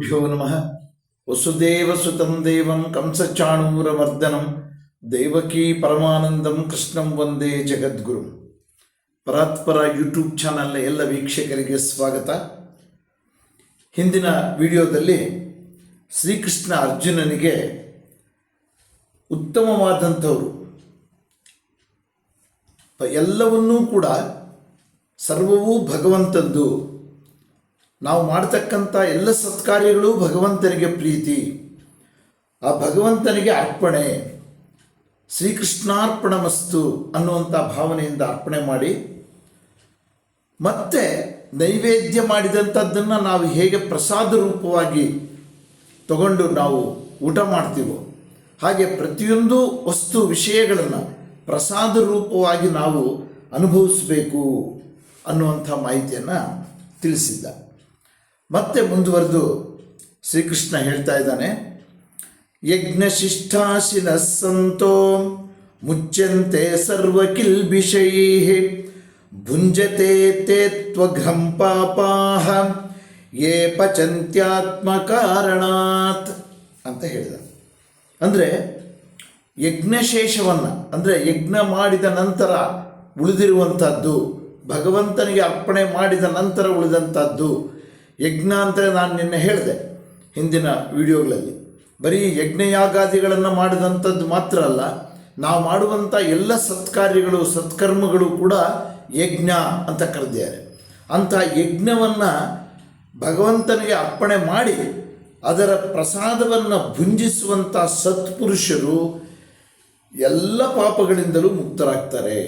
ಗುರುಭ್ಯೋ ನಮಃ. ವಸುದೇವಸುತಂ ದೇವಂ ಕಂಸಚಾಣೂರಮರ್ದನಂ ದೇವಕೀ ಪರಮಾನಂದಂ ಕೃಷ್ಣಂ ವಂದೇ ಜಗದ್ಗುರು. ಪರಾತ್ಪರ ಯೂಟ್ಯೂಬ್ ಚಾನಲ್ನ ಎಲ್ಲ ವೀಕ್ಷಕರಿಗೆ ಸ್ವಾಗತ. ಹಿಂದಿನ ವಿಡಿಯೋದಲ್ಲಿ ಶ್ರೀಕೃಷ್ಣ ಅರ್ಜುನನಿಗೆ ಉತ್ತಮವಾದಂಥವರು. ಎಲ್ಲವನ್ನೂ ಕೂಡ ಸರ್ವವೂ ಭಗವಂತದ್ದು ನಾವು ಮಾಡ್ತಕ್ಕಂಥ ಎಲ್ಲ ಸತ್ಕಾರ್ಯಗಳು ಭಗವಂತನಿಗೆ ಪ್ರೀತಿ. ಆ ಭಗವಂತನಿಗೆ ಅರ್ಪಣೆ ಶ್ರೀಕೃಷ್ಣಾರ್ಪಣ ಮಸ್ತು ಅನ್ನುವಂಥ ಭಾವನೆಯಿಂದ ಅರ್ಪಣೆ ಮಾಡಿ, ಮತ್ತೆ ನೈವೇದ್ಯ ಮಾಡಿದಂಥದ್ದನ್ನು ನಾವು ಹೇಗೆ ಪ್ರಸಾದ ರೂಪವಾಗಿ ತಗೊಂಡು ನಾವು ಊಟ ಮಾಡ್ತೀವೋ, ಹಾಗೆ ಪ್ರತಿಯೊಂದು ವಸ್ತು ವಿಷಯಗಳನ್ನು ಪ್ರಸಾದ ರೂಪವಾಗಿ ನಾವು ಅನುಭವಿಸಬೇಕು ಅನ್ನುವಂಥ ಮಾಹಿತಿಯನ್ನು ತಿಳಿಸಿದ್ದ. ಮತ್ತೆ ಮುಂದುವರೆದು ಶ್ರೀಕೃಷ್ಣ ಹೇಳ್ತಾ ಇದ್ದಾನೆ, ಯಜ್ಞಶಿಷ್ಟಾಶಿನ ಸಂತೋ ಮುಚ್ಚಂತೆ ಸರ್ವ ಕಿಲ್ಬಿಷೈ ಭುಂಜತೆ ತೇ ತ್ವಘ್ರಂ ಪಾಪಾಹ, ಯೇ ಪಚಂತ್ಯಾತ್ಮ ಕಾರಣಾತ್ ಅಂತ ಹೇಳಿದ ಅಂದರೆ ಯಜ್ಞಶೇಷವನ್ನು, ಅಂದರೆ ಯಜ್ಞ ಮಾಡಿದ ನಂತರ ಉಳಿದಿರುವಂಥದ್ದು, ಭಗವಂತನಿಗೆ ಅರ್ಪಣೆ ಮಾಡಿದ ನಂತರ ಉಳಿದಂಥದ್ದು ಯಜ್ಞ ಅಂತಲೇ ನಾನು ನಿನ್ನೆ ಹೇಳಿದೆ ಹಿಂದಿನ ವಿಡಿಯೋಗಳಲ್ಲಿ. ಬರೀ ಯಜ್ಞಯಾಗಾದಿಗಳನ್ನು ಮಾಡಿದಂಥದ್ದು ಮಾತ್ರ ಅಲ್ಲ, ನಾವು ಮಾಡುವಂಥ ಎಲ್ಲ ಸತ್ಕಾರ್ಯಗಳು, ಸತ್ಕರ್ಮಗಳು ಕೂಡ ಯಜ್ಞ ಅಂತ ಕರೆದಿದ್ದಾರೆ. ಅಂಥ ಯಜ್ಞವನ್ನು ಭಗವಂತನಿಗೆ ಅರ್ಪಣೆ ಮಾಡಿ, ಅದರ ಪ್ರಸಾದವನ್ನು ಭುಂಜಿಸುವಂಥ ಸತ್ಪುರುಷರು ಎಲ್ಲ ಪಾಪಗಳಿಂದಲೂ ಮುಕ್ತರಾಗ್ತಾರೆ.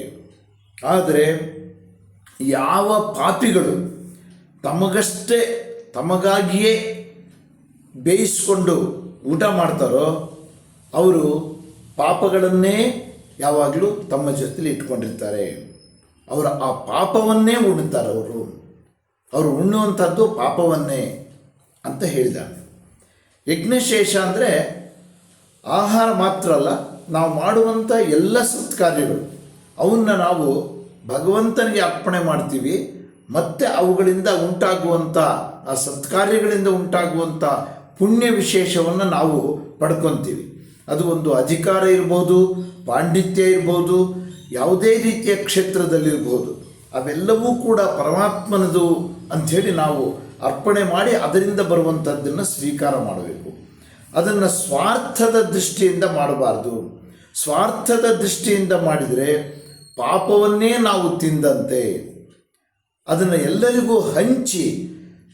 ಆದರೆ ಯಾವ ಪಾಪಿಗಳು ತಮಗಷ್ಟೇ ತಮಗಾಗಿಯೇ ಬೇಯಿಸಿಕೊಂಡು ಊಟ ಮಾಡ್ತಾರೋ ಅವರು ಪಾಪಗಳನ್ನೇ ಯಾವಾಗಲೂ ತಮ್ಮ ಜೊತೆಲಿ ಇಟ್ಕೊಂಡಿರ್ತಾರೆ. ಅವರ ಆ ಪಾಪವನ್ನೇ ಉಣ್ತಾರೆ ಅವರು. ಅವರು ಉಣ್ಣುವಂಥದ್ದು ಪಾಪವನ್ನೇ ಅಂತ ಹೇಳಿದ ಯಜ್ಞಶೇಷ ಅಂದರೆ ಆಹಾರ ಮಾತ್ರ ಅಲ್ಲ, ನಾವು ಮಾಡುವಂಥ ಎಲ್ಲ ಸತ್ಕಾರ್ಯಗಳು. ಅವನ್ನ ನಾವು ಭಗವಂತನಿಗೆ ಅರ್ಪಣೆ ಮಾಡ್ತೀವಿ. ಮತ್ತು ಅವುಗಳಿಂದ ಉಂಟಾಗುವಂಥ ಆ ಸತ್ಕಾರ್ಯಗಳಿಂದ ಉಂಟಾಗುವಂಥ ಪುಣ್ಯ ವಿಶೇಷವನ್ನು ನಾವು ಪಡ್ಕೊತೀವಿ. ಅದು ಒಂದು ಅಧಿಕಾರ ಇರ್ಬೋದು, ಪಾಂಡಿತ್ಯ ಇರ್ಬೋದು, ಯಾವುದೇ ರೀತಿಯ ಕ್ಷೇತ್ರದಲ್ಲಿರ್ಬೋದು. ಅವೆಲ್ಲವೂ ಕೂಡ ಪರಮಾತ್ಮನದು ಅಂಥೇಳಿ ನಾವು ಅರ್ಪಣೆ ಮಾಡಿ ಅದರಿಂದ ಬರುವಂಥದ್ದನ್ನು ಸ್ವೀಕಾರ ಮಾಡಬೇಕು. ಅದನ್ನು ಸ್ವಾರ್ಥದ ದೃಷ್ಟಿಯಿಂದ ಮಾಡಬಾರ್ದು. ಸ್ವಾರ್ಥದ ದೃಷ್ಟಿಯಿಂದ ಮಾಡಿದರೆ ಪಾಪವನ್ನೇ ನಾವು ತಿಂದಂತೆ ಅದನ್ನು ಎಲ್ಲರಿಗೂ ಹಂಚಿ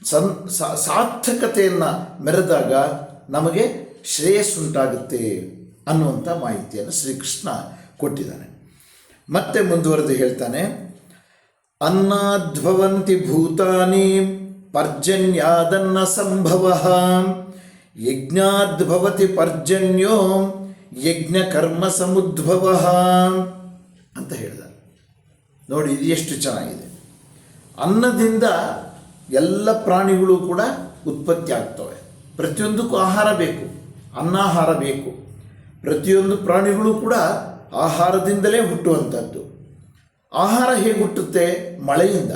ಸನ್ ಸಾರ್ಥಕತೆಯನ್ನು ಮೆರೆದಾಗ ನಮಗೆ ಶ್ರೇಯಸ್ಸುಂಟಾಗುತ್ತೆ ಅನ್ನುವಂಥ ಮಾಹಿತಿಯನ್ನು ಶ್ರೀಕೃಷ್ಣ ಕೊಟ್ಟಿದ್ದಾನೆ. ಮತ್ತೆ ಮುಂದುವರೆದು ಹೇಳ್ತಾನೆ ಅನ್ನಾದ್ಭವಂತಿ ಭೂತಾನಿ ಪರ್ಜನ್ಯಾದನ್ನ ಸಂಭವ ಯಜ್ಞಾದ್ಭವತಿ ಪರ್ಜನ್ಯೋ ಯಜ್ಞ ಕರ್ಮ ಸಮುದ್ಭವ ಅಂತ ಹೇಳಿದ ನೋಡಿ, ಇದು ಎಷ್ಟು ಚೆನ್ನಾಗಿದೆ. ಅನ್ನದಿಂದ ಎಲ್ಲ ಪ್ರಾಣಿಗಳು ಕೂಡ ಉತ್ಪತ್ತಿ ಆಗ್ತವೆ. ಪ್ರತಿಯೊಂದಕ್ಕೂ ಆಹಾರ ಬೇಕು, ಅನ್ನಾಹಾರ ಬೇಕು. ಪ್ರತಿಯೊಂದು ಪ್ರಾಣಿಗಳು ಕೂಡ ಆಹಾರದಿಂದಲೇ ಹುಟ್ಟುವಂಥದ್ದು. ಆಹಾರ ಹೇಗೆ ಹುಟ್ಟುತ್ತೆ? ಮಳೆಯಿಂದ.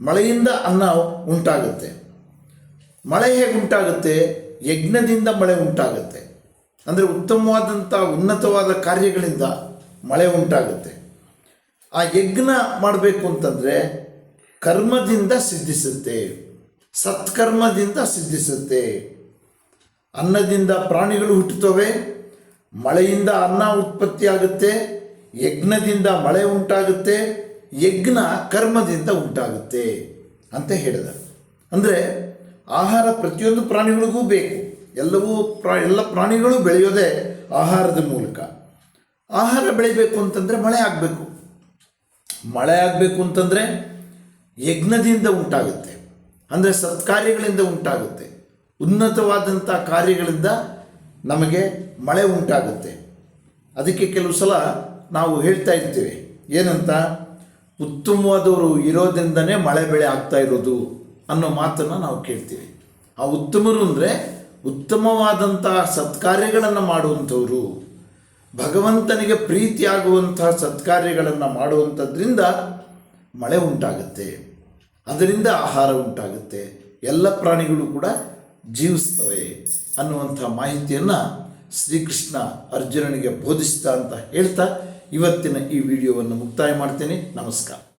ಮಳೆಯಿಂದ ಅನ್ನ ಉಂಟಾಗುತ್ತೆ. ಮಳೆ ಹೇಗೆ ಉಂಟಾಗುತ್ತೆ? ಯಜ್ಞದಿಂದ ಮಳೆ ಉಂಟಾಗುತ್ತೆ. ಅಂದರೆ ಉತ್ತಮವಾದಂಥ, ಉನ್ನತವಾದ ಕಾರ್ಯಗಳಿಂದ ಮಳೆ ಉಂಟಾಗುತ್ತೆ. ಆ ಯಜ್ಞ ಮಾಡಬೇಕು ಅಂತಂದರೆ ಕರ್ಮದಿಂದ ಸಿದ್ಧಿಸುತ್ತೆ, ಸತ್ಕರ್ಮದಿಂದ ಸಿದ್ಧಿಸುತ್ತೆ. ಅನ್ನದಿಂದ ಪ್ರಾಣಿಗಳು ಹುಟ್ಟುತ್ತವೆ, ಮಳೆಯಿಂದ ಅನ್ನ ಉತ್ಪತ್ತಿ ಆಗುತ್ತೆ ಯಜ್ಞದಿಂದ ಮಳೆ ಉಂಟಾಗುತ್ತೆ, ಯಜ್ಞ ಕರ್ಮದಿಂದ ಉಂಟಾಗುತ್ತೆ ಅಂತ ಹೇಳಿದ ಅಂದರೆ ಆಹಾರ ಪ್ರತಿಯೊಂದು ಪ್ರಾಣಿಗಳಿಗೂ ಬೇಕು. ಎಲ್ಲವೂ ಪ್ರಾ, ಎಲ್ಲ ಪ್ರಾಣಿಗಳು ಬೆಳೆಯೋದೇ ಆಹಾರದ ಮೂಲಕ. ಆಹಾರ ಬೆಳಿಬೇಕು ಅಂತಂದರೆ ಮಳೆ ಆಗಬೇಕು. ಮಳೆ ಆಗಬೇಕು ಅಂತಂದರೆ ಯಜ್ಞದಿಂದ ಉಂಟಾಗುತ್ತೆ. ಅಂದರೆ ಸತ್ಕಾರ್ಯಗಳಿಂದ ಉಂಟಾಗುತ್ತೆ. ಉನ್ನತವಾದಂಥ ಕಾರ್ಯಗಳಿಂದ ನಮಗೆ ಮಳೆ ಉಂಟಾಗುತ್ತೆ. ಅದಕ್ಕೆ ಕೆಲವು ಸಲ ನಾವು ಹೇಳ್ತಾ ಇರ್ತೀವಿ, ಏನಂತ? ಉತ್ತಮವಾದವರು ಇರೋದ್ರಿಂದನೇ ಮಳೆ ಬೆಳೆ ಆಗ್ತಾ ಇರೋದು ಅನ್ನೋ ಮಾತನ್ನು ನಾವು ಕೇಳ್ತೀವಿ. ಆ ಉತ್ತಮರು ಅಂದರೆ ಉತ್ತಮವಾದಂಥ ಸತ್ಕಾರ್ಯಗಳನ್ನು ಮಾಡುವಂಥವರು. ಭಗವಂತನಿಗೆ ಪ್ರೀತಿಯಾಗುವಂತಹ ಸತ್ಕಾರ್ಯಗಳನ್ನು ಮಾಡುವಂಥದ್ರಿಂದ ಮಳೆ ಉಂಟಾಗುತ್ತೆ. ಅದರಿಂದ ಆಹಾರ ಉಂಟಾಗುತ್ತೆ. ಎಲ್ಲ ಪ್ರಾಣಿಗಳು ಕೂಡ ಜೀವಿಸ್ತವೆ ಅನ್ನುವಂಥ ಮಾಹಿತಿಯನ್ನು ಶ್ರೀಕೃಷ್ಣ ಅರ್ಜುನನಿಗೆ ಬೋಧಿಸಿದ ಅಂತ ಹೇಳ್ತಾ ಇವತ್ತಿನ ಈ ವಿಡಿಯೋವನ್ನು ಮುಕ್ತಾಯ ಮಾಡ್ತೇನೆ. ನಮಸ್ಕಾರ.